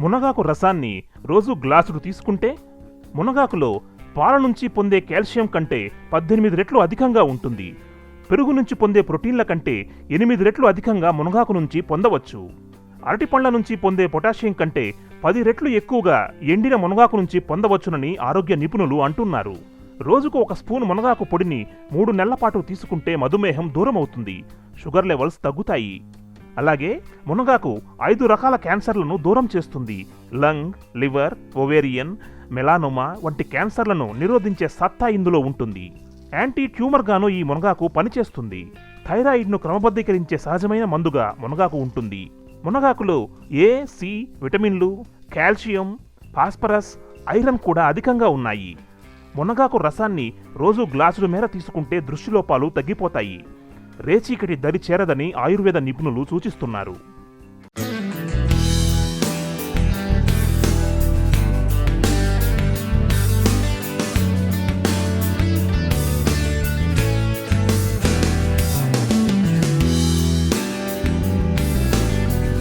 మునగాకు రసాన్ని రోజు గ్లాసుడు తీసుకుంటే మునగాకులో పాల నుంచి పొందే కాల్షియం కంటే పద్దెనిమిది రెట్లు అధికంగా ఉంటుంది. పెరుగు నుంచి పొందే ప్రోటీన్ల కంటే ఎనిమిది రెట్లు అధికంగా మునగాకు నుంచి పొందవచ్చు. అరటిపండ్ల నుంచి పొందే పొటాషియం కంటే పది రెట్లు ఎక్కువగా ఎండిన మునగాకు నుంచి పొందవచ్చునని ఆరోగ్య నిపుణులు అంటున్నారు. రోజుకు ఒక స్పూన్ మునగాకు పొడిని మూడు నెలల పాటు తీసుకుంటే మధుమేహం దూరమవుతుంది. షుగర్ లెవెల్స్ తగ్గుతాయి. అలాగే మునగాకు ఐదు రకాల క్యాన్సర్లను దూరం చేస్తుంది. లంగ్ లివర్ ఒవేరియన్ మెలానోమా వంటి క్యాన్సర్లను నిరోధించే సత్తా ఇందులో ఉంటుంది. యాంటీ ట్యూమర్గాను ఈ మునగాకు పనిచేస్తుంది. థైరాయిడ్ను క్రమబద్ధీకరించే సహజమైన మందుగా మునగాకు ఉంటుంది. మునగాకులో ఏ సి విటమిన్లు కాల్షియం ఫాస్ఫరస్ ఐరన్ కూడా అధికంగా ఉన్నాయి. మునగాకు రసాన్ని రోజు గ్లాసుల మేర తీసుకుంటే దృష్టిలోపాలు తగ్గిపోతాయి. రేచీకటి దరి చేరదని ఆయుర్వేద నిపుణులు సూచిస్తున్నారు.